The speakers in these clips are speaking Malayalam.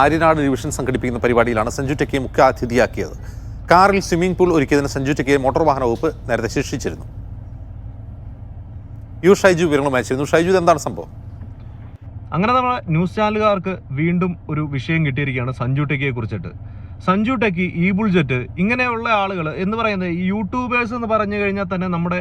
ആര്യനാട് ഡിവിഷൻ സംഘടിപ്പിക്കുന്ന പരിപാടിയിലാണ് സഞ്ജു ടെക്കിയെ മുഖ്യ അതിഥിയാക്കിയത്. കാറിൽ സ്വിമ്മിംഗ് പൂൾ ഒരുക്കിയതിന് സഞ്ജു ടെക്കിയെ മോട്ടോർ വാഹന വകുപ്പ് നേരത്തെ ശിക്ഷിച്ചിരുന്നു. യു ഷൈജു വിവരങ്ങൾ അയച്ചിരുന്നു. ഷൈജു എന്താണ് സംഭവം? അങ്ങനെ നമ്മുടെ ന്യൂസ് ചാനലുകാർക്ക് വീണ്ടും ഒരു വിഷയം കിട്ടിയിരിക്കുകയാണ് സഞ്ജു ടെക്കിയെ കുറിച്ചിട്ട്. സഞ്ജു ടെക്കി ഈ ബുൾജെറ്റ് ഇങ്ങനെയുള്ള ആളുകൾ എന്ന് പറയുന്നത് യൂട്യൂബേഴ്സ് എന്ന് പറഞ്ഞു കഴിഞ്ഞാൽ തന്നെ നമ്മുടെ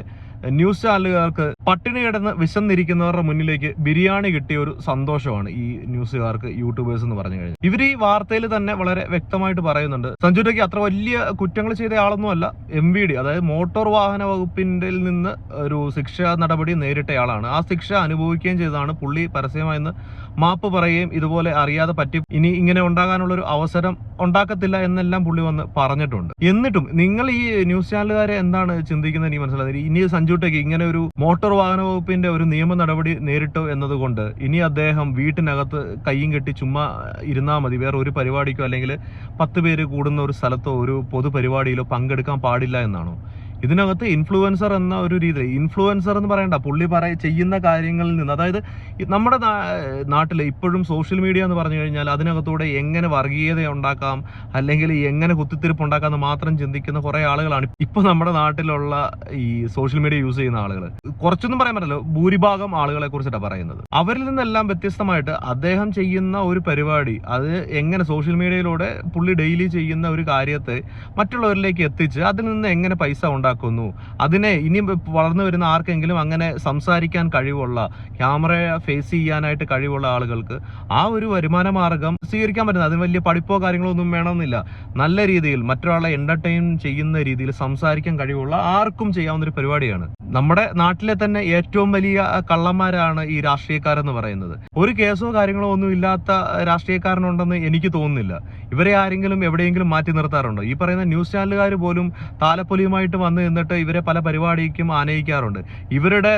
ന്യൂസ് ചാനലുകാർക്ക് പട്ടിണി കിടന്ന് വിശന്നിരിക്കുന്നവരുടെ മുന്നിലേക്ക് ബിരിയാണി കിട്ടിയ ഒരു സന്തോഷമാണ് ഈ ന്യൂസുകാർക്ക് യൂട്യൂബേഴ്സ് എന്ന് പറഞ്ഞു കഴിഞ്ഞാൽ. ഇവർ ഈ വാർത്തയിൽ തന്നെ വളരെ വ്യക്തമായിട്ട് പറയുന്നുണ്ട്. സഞ്ജു ടെക്കി അത്ര വലിയ കുറ്റങ്ങൾ ചെയ്ത ആളൊന്നുമല്ല എം വി ഡി അതായത് മോട്ടോർ വാഹന വകുപ്പിന്റെ നിന്ന് ഒരു ശിക്ഷാ നടപടി നേരിട്ടയാളാണ്. ആ ശിക്ഷ അനുഭവിക്കുകയും ചെയ്തതാണ്. പുള്ളി പരസ്യമായെന്ന് മാപ്പ് പറയുകയും ഇതുപോലെ അറിയാതെ പറ്റി. ഇനി ഇങ്ങനെ ഉണ്ടാകാനുള്ള ഒരു അവസരം ഉണ്ടാക്കത്തില്ല എന്നെല്ലാം പുള്ളി വന്ന് പറഞ്ഞിട്ടുണ്ട്. എന്നിട്ടും നിങ്ങൾ ഈ ന്യൂസ് ചാനലുകാരെ എന്താണ് ചിന്തിക്കുന്നത്? എനിക്ക് മനസ്സിലായത് ഇനി സഞ്ജുട്ടേക്ക് ഇങ്ങനെ ഒരു മോട്ടോർ വാഹന വകുപ്പിന്റെ ഒരു നിയമ നടപടി നേരിട്ടു എന്നതുകൊണ്ട് ഇനി അദ്ദേഹം വീട്ടിനകത്ത് കൈയും കെട്ടി ചുമ്മാ ഇരുന്നാൽ മതി. വേറെ ഒരു പരിപാടിക്കോ അല്ലെങ്കിൽ പത്ത് പേര് കൂടുന്ന ഒരു സ്ഥലത്തോ ഒരു പൊതുപരിപാടിയിലോ പങ്കെടുക്കാൻ പാടില്ല എന്നാണോ? ഇതിനകത്ത് ഇൻഫ്ലുവൻസർ എന്ന ഒരു രീതി ഇൻഫ്ലുവൻസർ എന്ന് പറയണ്ട പുള്ളി പറയ ചെയ്യുന്ന കാര്യങ്ങളിൽ നിന്ന് അതായത് നമ്മുടെ നാട്ടിൽ ഇപ്പോഴും സോഷ്യൽ മീഡിയ എന്ന് പറഞ്ഞു കഴിഞ്ഞാൽ അതിനകത്തൂടെ എങ്ങനെ വർഗീയത ഉണ്ടാക്കാം അല്ലെങ്കിൽ എങ്ങനെ കുത്തിത്തിരിപ്പ് ഉണ്ടാക്കാം എന്ന് മാത്രം ചിന്തിക്കുന്ന കുറെ ആളുകളാണ് ഇപ്പൊ നമ്മുടെ നാട്ടിലുള്ള ഈ സോഷ്യൽ മീഡിയ യൂസ് ചെയ്യുന്ന ആളുകൾ കുറച്ചൊന്നും പറയാൻ പറ്റില്ല ഭൂരിഭാഗം ആളുകളെ കുറിച്ചിട്ടാണ് പറയുന്നത്. അവരിൽ നിന്നെല്ലാം വ്യത്യസ്തമായിട്ട് അദ്ദേഹം ചെയ്യുന്ന ഒരു പരിപാടി അത് എങ്ങനെ സോഷ്യൽ മീഡിയയിലൂടെ പുള്ളി ഡെയിലി ചെയ്യുന്ന ഒരു കാര്യത്തെ മറ്റുള്ളവരിലേക്ക് എത്തിച്ച് അതിൽ നിന്ന് എങ്ങനെ പൈസ ഉണ്ടാക്കുന്നു അതിനെ ഇനി വളർന്നു വരുന്ന ആർക്കെങ്കിലും അങ്ങനെ സംസാരിക്കാൻ കഴിവുള്ള ക്യാമറയെ ഫേസ് ചെയ്യാനായിട്ട് കഴിവുള്ള ആളുകൾക്ക് ആ ഒരു വരുമാന മാർഗം സ്വീകരിക്കാൻ പറ്റുന്നത്. അതിന് വലിയ പഠിപ്പോ കാര്യങ്ങളോ ഒന്നും വേണമെന്നില്ല. നല്ല രീതിയിൽ മറ്റൊരാളെ എന്റർടൈൻ ചെയ്യുന്ന രീതിയിൽ സംസാരിക്കാൻ കഴിവുള്ള ആർക്കും ചെയ്യാവുന്ന ഒരു പരിപാടിയാണ്. നമ്മുടെ നാട്ടിലെ തന്നെ ഏറ്റവും വലിയ കള്ളന്മാരാണ് ഈ രാഷ്ട്രീയക്കാരെന്ന് പറയുന്നത്. ഒരു കേസോ കാര്യങ്ങളോ ഒന്നും ഇല്ലാത്ത രാഷ്ട്രീയക്കാരനുണ്ടെന്ന് എനിക്ക് തോന്നുന്നില്ല. ഇവരെ ആരെങ്കിലും എവിടെയെങ്കിലും മാറ്റി നിർത്താറുണ്ടോ? ഈ പറയുന്ന ന്യൂസ് ചാനലുകാർ പോലും താലപ്പൊലിയുമായിട്ട് വന്ന് നിന്നിട്ട് ഇവരെ പല പരിപാടിക്കും ആനയിക്കാറുണ്ട്. ഇവരുടെ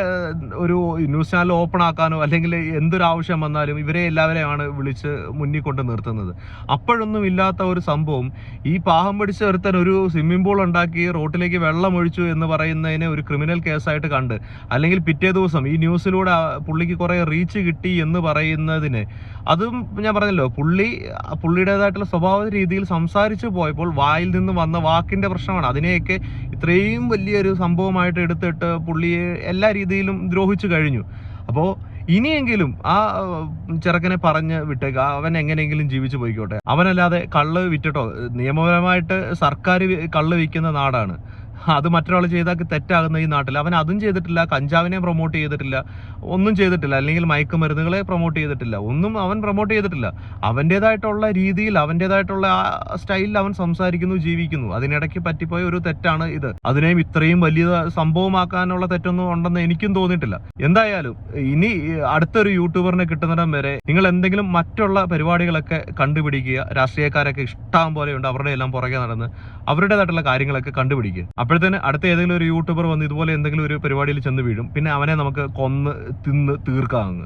ഒരു ന്യൂസ് ചാനൽ ഓപ്പൺ ആക്കാനോ അല്ലെങ്കിൽ എന്തൊരു ആവശ്യം വന്നാലും ഇവരെ എല്ലാവരെയാണ് വിളിച്ച് മുന്നിൽ കൊണ്ട് നിർത്തുന്നത്. അപ്പോഴൊന്നും ഇല്ലാത്ത ഒരു സംഭവം ഈ പാഹം പിടിച്ച ഒരുത്തൻ ഒരു സ്വിമ്മിംഗ് പൂൾ ഉണ്ടാക്കി റോട്ടിലേക്ക് വെള്ളം ഒഴിച്ചു എന്ന് പറയുന്നതിനെ ഒരു ക്രിമിനൽ കേസായിട്ട് കണ്ട്. അല്ലെങ്കിൽ പിറ്റേ ദിവസം ഈ ന്യൂസിലൂടെ പുള്ളിക്ക് കുറെ റീച്ച് കിട്ടി എന്ന് പറയുന്നതിന്. അതും ഞാൻ പറഞ്ഞല്ലോ പുള്ളി പുള്ളിയുടേതായിട്ടുള്ള സ്വഭാവ രീതിയിൽ സംസാരിച്ചു പോയപ്പോൾ വായിൽ നിന്ന് വന്ന വാക്കിന്റെ പ്രശ്നമാണ്. അതിനെയൊക്കെ ഇത്രയും വലിയൊരു സംഭവമായിട്ട് എടുത്തിട്ട് പുള്ളിയെ എല്ലാ രീതിയിലും ദ്രോഹിച്ചു കഴിഞ്ഞു. അപ്പോൾ ഇനിയെങ്കിലും ആ ചെറുക്കനെ പറഞ്ഞ് വിട്ടേക്ക്. അവൻ എങ്ങനെയെങ്കിലും ജീവിച്ചു പോയിക്കോട്ടെ. അവനല്ലാതെ കള്ള് വിറ്റിട്ടോ നിയമപരമായിട്ട് സർക്കാർ കള്ള് വിൽക്കുന്ന നാടാണ്. അത് മറ്റൊരാൾ ചെയ്താൽ തെറ്റാകുന്ന ഈ നാട്ടിൽ അവൻ അതും ചെയ്തിട്ടില്ല കഞ്ചാവിനെ പ്രൊമോട്ട് ചെയ്തിട്ടില്ല ഒന്നും ചെയ്തിട്ടില്ല. അല്ലെങ്കിൽ മയക്കുമരുന്നുകളെ പ്രൊമോട്ട് ചെയ്തിട്ടില്ല. ഒന്നും അവൻ പ്രൊമോട്ട് ചെയ്തിട്ടില്ല. അവന്റെതായിട്ടുള്ള രീതിയിൽ അവന്റെതായിട്ടുള്ള ആ സ്റ്റൈലിൽ അവൻ സംസാരിക്കുന്നു ജീവിക്കുന്നു. അതിനിടയ്ക്ക് പറ്റിപ്പോയ ഒരു തെറ്റാണ് ഇത്. അതിനെയും ഇത്രയും വലിയ സംഭവമാക്കാനുള്ള തെറ്റൊന്നും ഉണ്ടെന്ന് എനിക്കും തോന്നിയിട്ടില്ല. എന്തായാലും ഇനി അടുത്തൊരു യൂട്യൂബറിനെ കിട്ടുന്നിടം വരെ നിങ്ങൾ എന്തെങ്കിലും മറ്റുള്ള പരിപാടികളൊക്കെ കണ്ടുപിടിക്കുക. രാഷ്ട്രീയക്കാരൊക്കെ ഇഷ്ടം പോലെയുണ്ട്. അവരുടെ എല്ലാം പുറകെ നടന്ന് അവരുടേതായിട്ടുള്ള കാര്യങ്ങളൊക്കെ കണ്ടുപിടിക്കുക. അപ്പോഴത്തേന് അടുത്ത ഏതെങ്കിലും ഒരു യൂട്യൂബർ വന്ന് ഇതുപോലെ എന്തെങ്കിലും ഒരു പരിപാടിയിൽ ചെന്ന് വീഴും. പിന്നെ അവനെ നമുക്ക് കൊന്ന് തിന്ന് തീർക്കാമെന്ന്